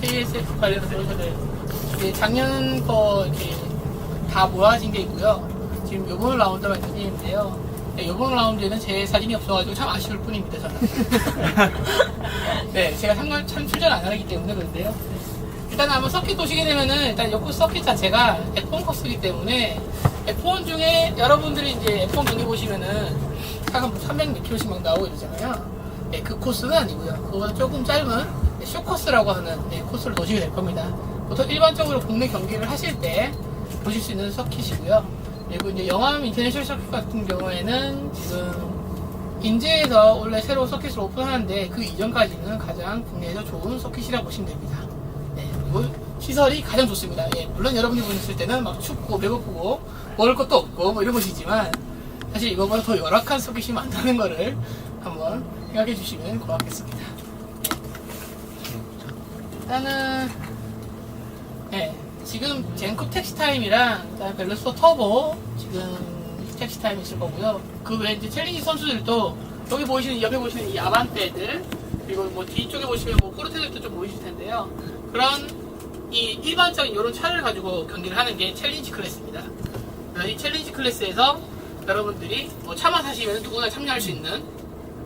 KSF 관련해서. 이게 작년 거 이렇게 다 모아진 게 있고요. 지금 요번 라운드만 있는데요. 네, 요번 라운드에는 제 사진이 없어가지고 참 아쉬울 뿐입니다, 저는. 네, 제가 참관, 참 출전 안 하기 때문에 그런데요. 일단 한번 서킷 보시게 되면은 일단 요코 서킷 자체가 F1 코스이기 때문에 F1 중에 여러분들이 이제 F1 경기 보시면은 차가 뭐 300km씩 막 나오고 이러잖아요. 네, 그 코스는 아니고요. 그거보다 조금 짧은 네, 쇼코스라고 하는 네, 코스를 도시게 될 겁니다. 보통 일반적으로 국내 경기를 하실 때 보실 수 있는 서킷이고요. 그리고 이제 영암 인터내셔널 서킷 같은 경우에는 지금 인제에서 원래 새로 서킷을 오픈하는데 그 이전까지는 가장 국내에서 좋은 서킷이라고 보시면 됩니다. 네, 그리고 시설이 가장 좋습니다. 예, 물론 여러분이 보셨을 때는 막 춥고 배고프고 먹을 것도 없고 뭐 이런 곳이지만 사실 이거보다 더 열악한 서킷이 많다는 거를 한번 생각해 주시면 고맙겠습니다. 일단은 네, 지금 젠쿱 텍스타임이랑 그다음에 벨로스터 터보 지금 텍스타임 있을 거고요. 그 외에 챌린지 선수들도 여기 보이시는 옆에 보시는 이 아반떼들 그리고 뭐 뒤쪽에 보시면 뭐 포르테들도 좀 보이실 텐데요. 그런 이 일반적인 이런 차를 가지고 경기를 하는 게 챌린지 클래스입니다. 그래서 이 챌린지 클래스에서 여러분들이 뭐 차만 사시면 누구나 참여할 수 있는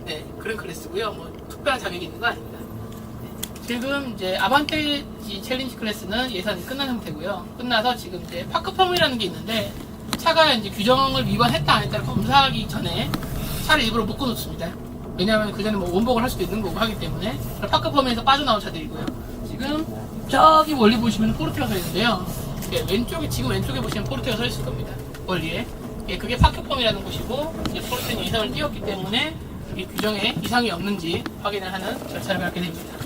네, 그런 클래스고요. 뭐 특별한 자격이 있는 건 아닙니다. 지금 이제 아반떼 이 챌린지 클래스는 예산이 끝난 상태고요. 끝나서 지금 이제 파크펌이라는 게 있는데 차가 이제 규정을 위반했다 안 했다를 검사하기 전에 차를 일부러 묶어 놓습니다. 왜냐하면 그 전에 뭐 원복을 할 수도 있는 거고 하기 때문에 파크펌에서 빠져나온 차들이고요. 지금 저기 멀리 보시면 포르테가 서 있는데요. 예, 왼쪽에 지금 왼쪽에 보시면 포르테가 서 있을 겁니다. 멀리에. 예, 그게 파크펌이라는 곳이고 이제 포르테는 이상을 띄웠기 때문에 이 규정에 이상이 없는지 확인을 하는 절차를 밟게 됩니다.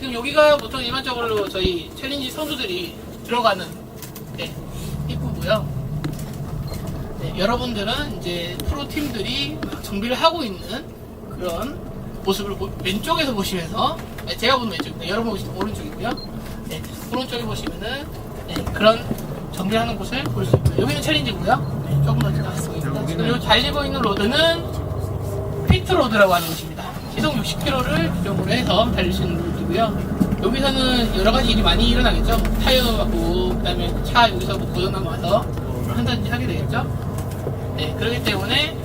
지금 여기가 보통 일반적으로 저희 챌린지 선수들이 들어가는 네, 입구고요. 네, 여러분들은 이제 프로 팀들이 막 정비를 하고 있는 그런 모습을 보- 왼쪽에서 보시면서 네, 제가 보는 왼쪽입니다. 여러분 보시는 오른쪽이고요. 네, 오른쪽에 보시면은 네, 그런 정비하는 곳을 볼 수 있고요. 여기는 챌린지고요. 네, 조금 더 지나가고 있습니다. 지금 여기 달리고 있는 로드는 피트 로드라고 하는 곳입니다. 시속 60km를 규정으로 해서 달릴 수 있는 로드 고요. 여기서는 여러 가지 일이 많이 일어나겠죠. 타이어 갖고 그다음에 차 여기서 뭐 고장나면 와서 한다든지 하게 되겠죠. 네, 그렇기 때문에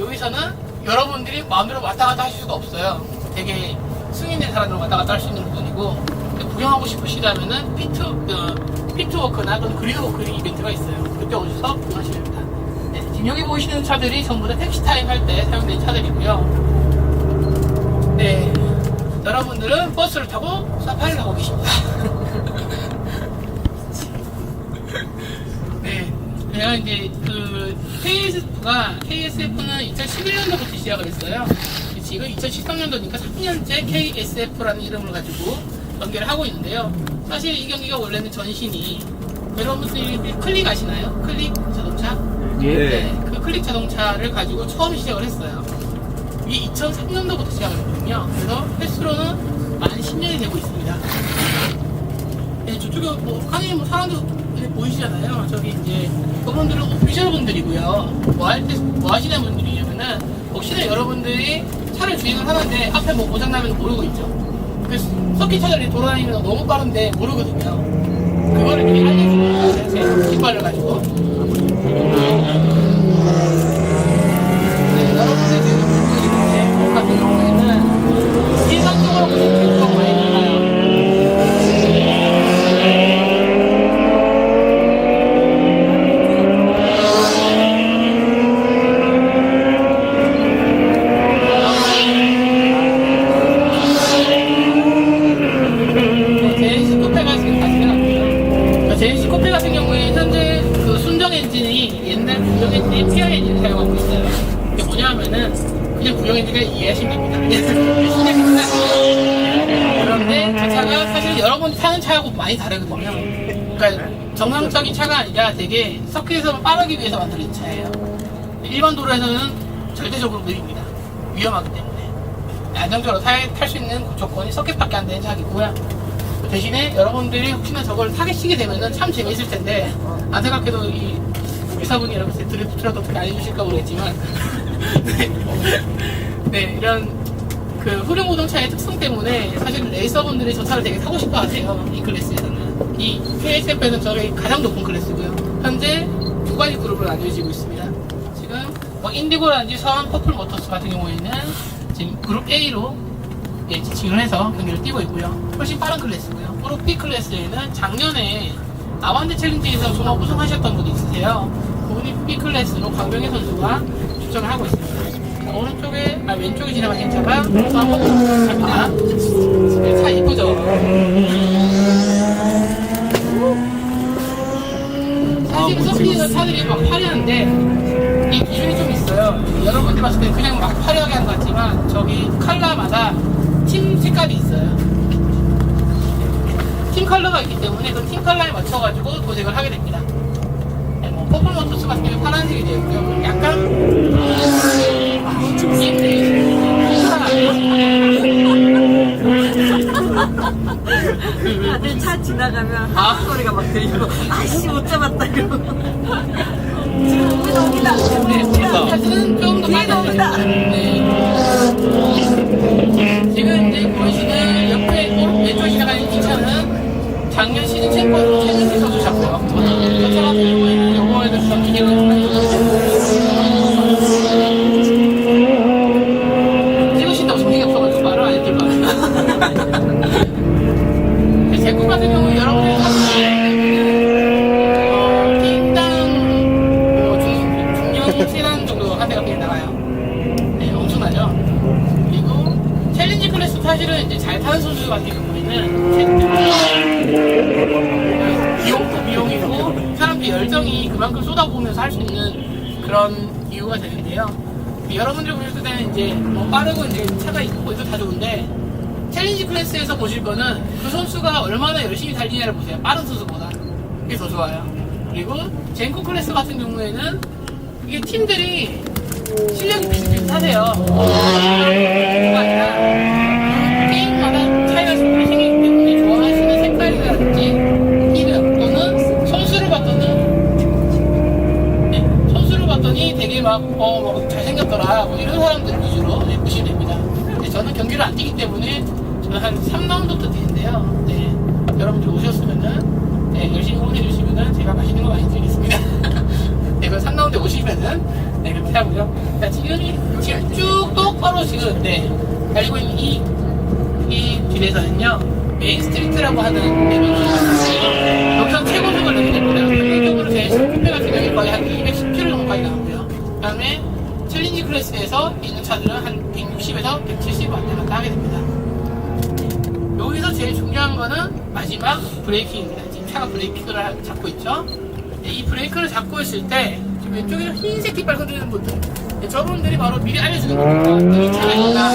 여기서는 여러분들이 마음대로 왔다 갔다 하실 수가 없어요. 되게 승인된 사람들 왔다 갔다 할 수 있는 부분이고 구경하고 싶으시다면은 피트 어, 피트워크나 그런 그린워크 이벤트가 있어요. 그때 오셔서 구경하시면 됩니다. 네, 지금 여기 보이시는 차들이 전부 다 택시 타임 할 때 사용된 차들이고요. 네, 여러분들은 버스를 타고 사파리를 하고 계십니다. 네, 제가 이제 그 KSF가 KSF는 2011년도부터 시작을 했어요. 지금 2013년도니까 3년째 KSF라는 이름을 가지고 경기를 하고 있는데요. 사실 이 경기가 원래는 전신이 여러분들이 클릭 아시나요? 클릭 자동차? 예. 네, 그 클릭 자동차를 가지고 처음 시작을 했어요. 이게 2003년도부터 시작을 했거든요. 그래서 횟수로는 만 10년이 되고 있습니다. 네, 저쪽에 뭐 칸에 뭐 사람들 보이시잖아요. 저기 이제 그분들은 오피셜 분들이고요. 뭐 할 때 뭐 하시는 분들이냐면은 혹시나 여러분들이 차를 주행을 하는데 앞에 뭐 고장 나면 모르고 있죠. 그래서 서킷 차들이 돌아다니면 너무 빠른데 모르거든요. 그거를 이렇게 알려주는 거예요. 제 깃발을 가지고. 네, 여러분들 지금 보고 있는 제 여러분 타는 차하고 많이 다르거든요. 그러니까 정상적인 차가 아니라 되게 서킷에서 빠르기 위해서 만들어진 차예요. 일반 도로에서는 절대적으로 느립니다. 위험하기 때문에. 안정적으로 탈 수 있는 조건이 서킷밖에 안 되는 차이고요. 대신에 여러분들이 혹시나 저걸 타계시게 되면은 참 재밌을 텐데 안 생각해도 이 의사분이 여러분들 드리프트라도 어떻게 알려주실까 모르겠지만 네. 네, 이런 그 후륜 고동차의 특성 때문에 사실 레이서분들이 저 차를 되게 사고 싶어 하세요. 이 클래스에서는. 이 KSF에는 저게 가장 높은 클래스고요. 현재 두 가지 그룹으로 나뉘어지고 있습니다. 지금 뭐 인디고라든지 서한 퍼플 모터스 같은 경우에는 지금 그룹 A로 예, 지칭을 해서 경기를 뛰고 있고요. 훨씬 빠른 클래스고요. 그룹 B 클래스에는 작년에 아반떼 챌린지에서 종합 우승하셨던 분이 있으세요. 그분이 B 클래스로 강병희 선수가 추천을 하고 있습니다. 자, 오른쪽에, 아, 왼쪽에 지나가신 차가 또 한번 갑니다. 네, 차 이쁘죠? 사실 서피에서 차들이 막 화려한데 이 기준이 좀 있어요. 여러분들 봤을 때 그냥 막 화려하게 한 것 같지만 저기 컬러마다 팀 색깔이 있어요. 팀 컬러가 있기 때문에 그 팀 컬러에 맞춰가지고 도색을 하게 됩니다. 네, 뭐 퍼플 모터스 같은 경우 파란색이 되어 있고요. 약간 다들 차 지나가면 아. 소리가 막 들리고 아씨 못 잡았다 이러고. 지금 옵니다. 옵니다. 네, 사실은 조금 더 뒤에 나옵니다. 그만큼 쏟아부으면서 할 수 있는 그런 이유가 되는데요. 여러분들 보실 때는 이제 뭐 빠르고 이제 차가 있고 이거 다 좋은데 챌린지 클래스에서 보실 거는 그 선수가 얼마나 열심히 달리냐를 보세요. 빠른 선수보다. 그게 더 좋아요. 그리고 젠코 클래스 같은 경우에는 이게 팀들이 실력이 비슷비슷하세요. 그게 아니라 게임마다 차이가 충분히 생기기 때문에 좋아하시는 색깔이라든지 이름 또는 선수를 봤더니 네, 선수를 봤더니 되게 막, 어, 뭐, 잘생겼더라. 뭐, 이런 사람들 위주로 네, 보시면 됩니다. 네, 저는 경기를 안 뛰기 때문에 저는 한 3라운드부터 뛰는데요. 네, 여러분들 오셨으면은, 네, 열심히 응원해주시면은 제가 맛있는 거 많이 드리겠습니다. 네, 그 3라운드 오시면은, 네, 그렇게 하고요. 자, 지금, 지금 쭉 똑바로 지금, 네, 달리고 있는 이, 이 길에서는요, 메인 스트리트라고 하는 레벨이 있어요. 여기서 최고 속을 내게 됩니다. 평균적으로 제 스피드 같은 경우에 거의 한 210km 정도까지 나오고요. 그 다음에 챌린지 클래스에서 있는 차들은 한 160에서 170 왔다 갔다 하게 됩니다. 여기서 제일 중요한 거는 마지막 브레이킹입니다. 지금 차가 브레이크를 하- 잡고 있죠. 네, 이 브레이크를 잡고 있을 때 지금 왼쪽에 흰색 깃발 흔드는 분들 네, 저분들이 바로 미리 알려주는 겁니다. 이 차가 있다.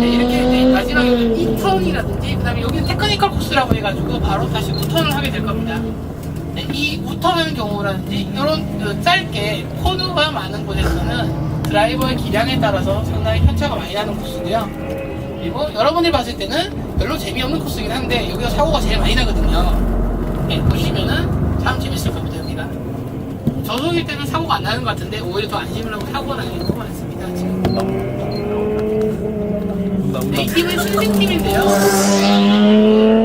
네, 이렇게 마지막에 2턴이라든지 그 다음에 여기는 테크니컬 코스라고 해가지고 바로 다시 우턴을 하게 될 겁니다. 네, 이 우턴하는 경우라든지 이런 그 짧게 코너가 많은 곳에서는 드라이버의 기량에 따라서 상당히 편차가 많이 나는 코스고요. 그리고 여러분들이 봤을 때는 별로 재미없는 코스긴 한데 여기가 사고가 제일 많이 나거든요. 네, 보시면은 참 재밌을 겁니다. 저속일 때는 사고가 안 나는 것 같은데 오히려 더 안심을 하고 사고가 나는 경우가 많습니다 지금. 네, 이 팀은 신생팀인데요.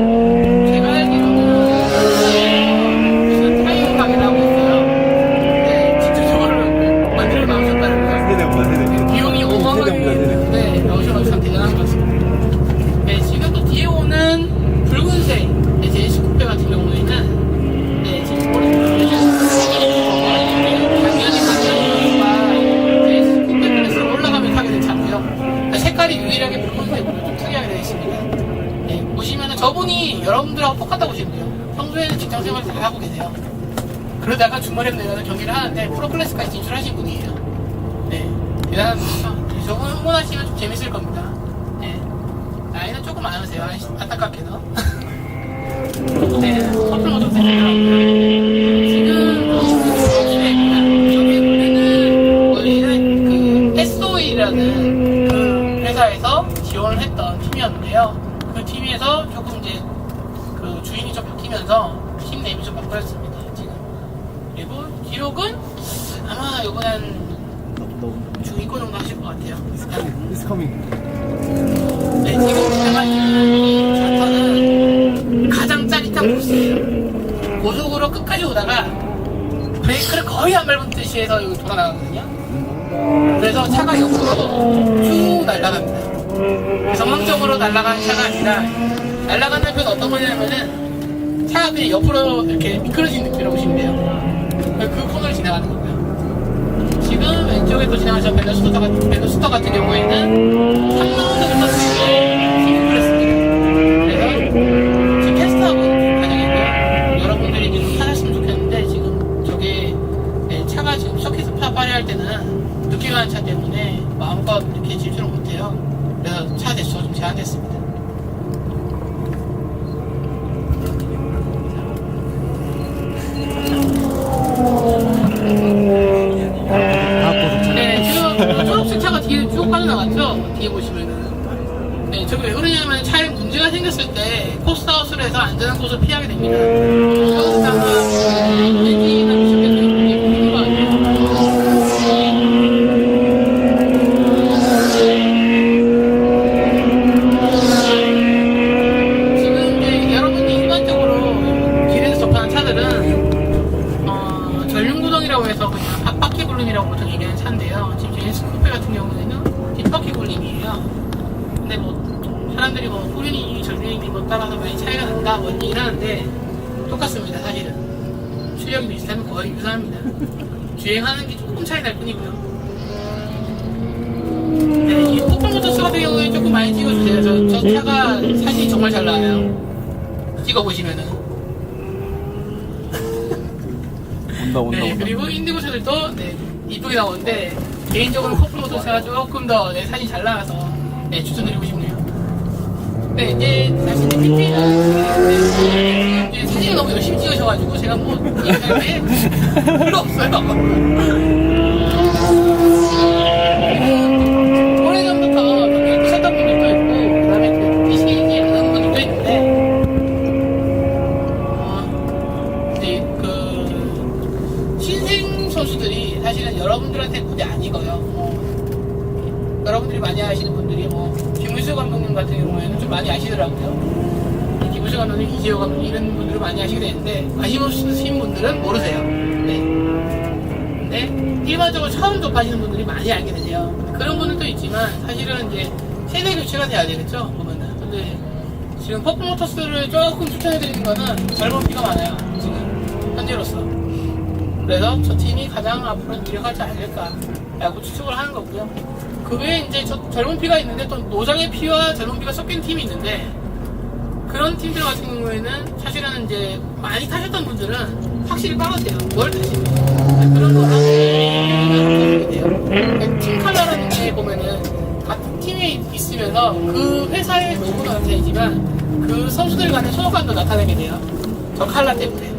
그러다가 주말에 내려서 경기를 하는데 프로 클래스까지 진출하신 분이에요. 네, 대단합니다. 네, 저분 응원하시면 좀 재밌을 겁니다. 네, 나이는 조금 많으세요. 아- 해서 여기 돌아 나가거든요. 그래서 차가 옆으로 쭉 날아갑니다. 정상적으로 날아가는 차가 아니라 날아가는 건 어떤 거냐면은 차가 그냥 옆으로 이렇게 미끄러진 느낌이라고 보시면 돼요. 그 코너를 지나가는 거고요. 지금 왼쪽에 또 지나가신 벨로스터 같은, 벨로스터 같은 경우에는 3라운드부터 진입을 했습니다. 그래서 지금 테스트하고 있는 과정이고요. 여러분들이 이제 좀 타셨으면 좋겠는데 지금 저게 네, 차가 지금 서킷 파파리 할 가는 차 때문에 마음껏 이렇게 질주를 못해요. 그래서 차 대수가 좀 제한됐습니다. 저게 왜 그러냐면 차에 문제가 생겼을 때 코스아웃을 해서 안전한 곳을 피하게 됩니다. 굴림이라고 보통 얘기하는 차인데요. 지금 제 스쿠페 같은 경우에는 뒷바퀴 굴림이에요. 근데 뭐 사람들이 뭐 후륜이 전륜이 뭐 따라서 많이 차이가 난다 뭐 얘기를 하는데 똑같습니다 사실은 출력이 비슷하면 거의 유사합니다. 주행하는 게 조금 차이 날 뿐이고요. 네, 이 포플모터스 같은 경우에 조금 많이 찍어주세요. 저, 저 차가 사진이 정말 잘 나와요. 찍어보시면은. 네. 그리고 인디고 차들도 네, 이쁘게 나오는데 개인적으로 포플모터스가 조금 더 네, 사진이 잘 나와서 네, 추천드리고 싶네요. 네, 이제 사실 PP는 사진을 너무 열심히 찍으셔가지고 제가 뭐 얘기할 게 별로 없어요. 여러분들한테 무대 아니고요. 어, 여러분들이 많이 아시는 분들이 뭐 김우수 감독님 같은 경우에는 좀 많이 아시더라고요. 이 김우수 감독님, 이재호 감독님 이런 분들을 많이 아시게 되는데 관심 없으신 분들은 모르세요. 네. 근데 일반적으로 처음 접하시는 분들이 많이 알게 되세요. 그런 분들도 있지만 사실은 이제 세대 교체가 돼야 되겠죠. 보면은. 근데 지금 퍼포모터스를 조금 추천해드리는 거는 젊은 피가 많아요. 지금 현재로서. 그래서 저 팀이 가장 앞으로 유력하지 않을까라고 추측을 하는 거고요. 그 외에 이제 저 젊은 피가 있는데 또 노장의 피와 젊은 피가 섞인 팀이 있는데 그런 팀들 같은 경우에는 사실은 이제 많이 타셨던 분들은 확실히 빠르세요. 뭘 타시면. 그런 거랑. 팀 칼라라는 게 보면은 같은 팀에 있으면서 그 회사의 로고도 나타내지만 그 선수들 간의 소속감도 나타내게 돼요. 저 칼라 때문에.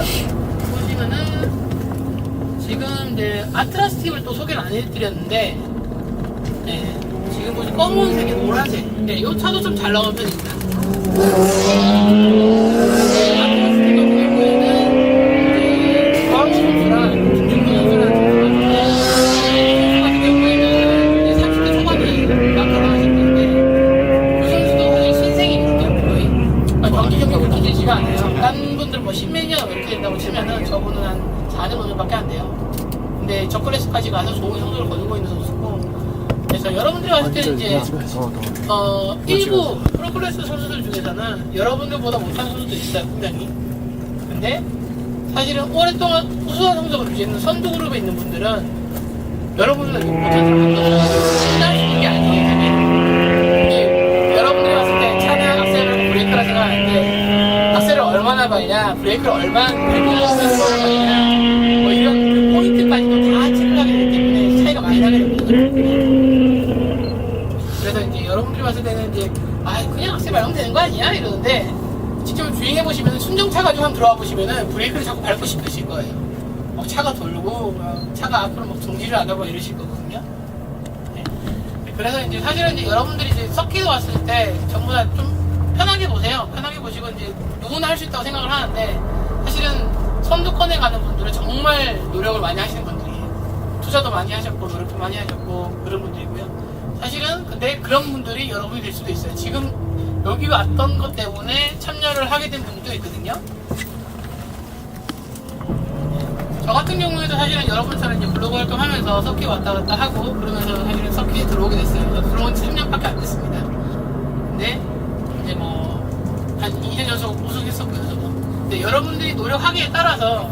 보시면은 지금 이제 아트라스 팀을 또 소개를 안 해드렸는데 네, 지금 보시 검은색에 노란색. 네, 이 차도 좀 잘 나온 편입니다. 여러분들이 봤을 때는 이제 어, 일부 프로클래스 선수들 중에서는 여러분들보다 못한 선수도 있어요, 분명히. 근데 사실은 오랫동안 우수한 성적을 유지했는 선두 그룹에 있는 분들은 여러분들보다 못한 사람들 끝날 수 있는 게 아니에요, 그게. 이게 여러분들이 봤을 때 차는 악셀을 브레이크라 생각하는데 악셀을 얼마나 밟냐, 브레이크를 얼마나 밟냐, 뭐 이런 그 포인트까지도 다 체크하게 되기 때문에 차이가 많이 나게 됩니다. 그래서 이제 여러분들이 봤을 때는 이제 밟으면 되는 거 아니야 이러는데 직접 주행해 보시면 순정 차 가지고 한번 들어와 보시면은 브레이크를 자꾸 밟고 싶으실 거예요. 막 차가 돌고 막 차가 앞으로 막 정지를 안 하고 이러실 거거든요. 네. 그래서 이제 사실은 이제 여러분들이 이제 서킷 왔을 때 전부 다 좀 편하게 보세요. 편하게 보시고 이제 누구나 할 수 있다고 생각을 하는데 사실은 선두권에 가는 분들은 정말 노력을 많이 하시는 분들이에요. 투자도 많이 하셨고 노력도 많이 하셨고 그런 분들이고요. 사실은 근데 그런 분들이 여러분이 될 수도 있어요. 지금 여기 왔던 것 때문에 참여를 하게 된 분들도 있거든요. 저 같은 경우에도 사실은 여러분처럼 이제 블로그 활동하면서 서킷 왔다 갔다 하고 그러면서 사실은 서킷에 들어오게 됐어요. 들어온 지 3년밖에 안 됐습니다. 근데 이제 뭐 한 2년 연속 우승했었고요. 저도. 근데 여러분들이 노력하기에 따라서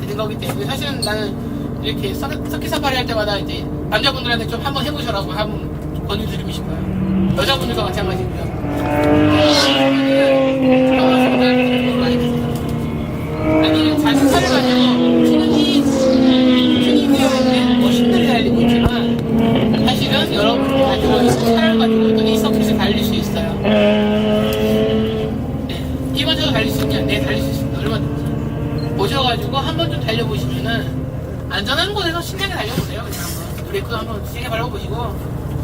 되는 거기 때문에 사실은 나는 이렇게 서- 서킷 사파리 할 때마다 이제 남자분들한테 좀 한번 해보셔라고 한번 권유드리고 싶어요. 수 있습니다. 오셔가지고 한 번 좀 달려보시면은 안전한 곳에서 신나게 달려보세요. 그냥 한번 브레이크도 한번 세게 밟아보시고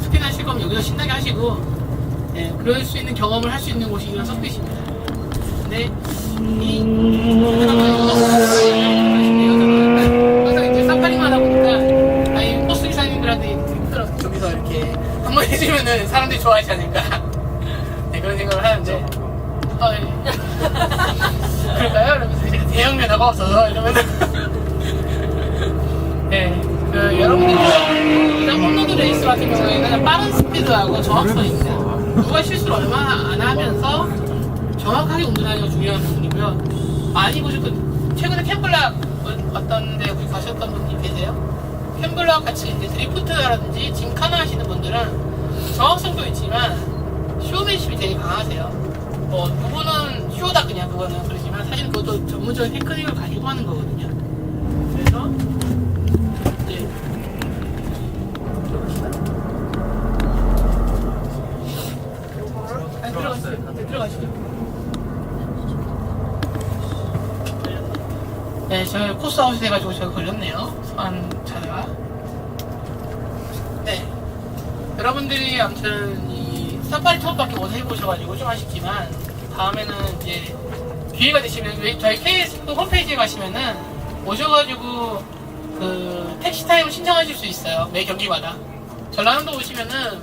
스피드 하실 거면 여기서 신나게 하시고 네, 그럴 수 있는 경험을 할 수 있는 곳이 이런 서킷입니다. 근데 번 해주면은 사람들이 좋아하지 않을까 네, 그런 생각을 하는데 어, 예. 그럴까요? 이러면서 대형 면허가 없어서 이러면은 네, 그 여러분들이 이런 홈로드 레이스 같은 경우에는 빠른 스피드하고 정확성입니다 누가 실수를 얼마나 안 하면서 정확하게 운전하는 게 중요한 부분이고요. 많이 보셨던 최근에 캠블락 어떤 데 가셨던 분이 계세요? 캠블락 같이 이제 드리프트라든지 짐카나 하시는 분들은 정확성도 있지만 쇼맨십이 되게 강하세요. 뭐 그분은 쇼다 그냥 그거는 그러지만 사실 그것도 전문적인 테크닉을 가지고 하는 거거든요. 그래서 이제 아니, 들어가시죠. 네, 저 코스 아웃이 돼가지고 제가 걸렸네요. 소환 차가. 네. 여러분들이 아무튼 이 사파리 투어밖에 못 해보셔가지고 좀 아쉽지만 다음에는 이제 기회가 되시면 왜- 저희 KS 홈페이지에 가시면은 오셔가지고 그 택시 타임을 신청하실 수 있어요. 매 경기마다. 전라남도 오시면은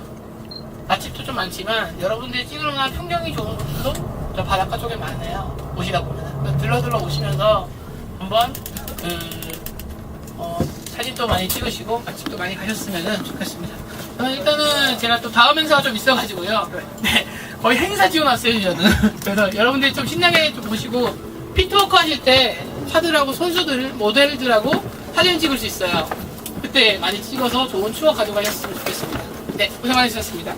맛집도 좀 많지만 여러분들이 찍을 만한 풍경이 좋은 곳도 저 바닷가 쪽에 많아요. 오시다 보면 들러들러 오시면서 한번 그 어, 사진도 많이 찍으시고 맛집도 많이 가셨으면 좋겠습니다. 어, 일단은 제가 또 다음 행사가 좀 있어가지고요. 네, 거의 행사 지어놨어요 저는. 그래서 여러분들이 좀 신나게 좀 보시고 피트워크 하실 때 차들하고 선수들 모델들하고 사진 찍을 수 있어요. 그때 많이 찍어서 좋은 추억 가져가셨으면 좋겠습니다. 네, 고생 많으셨습니다.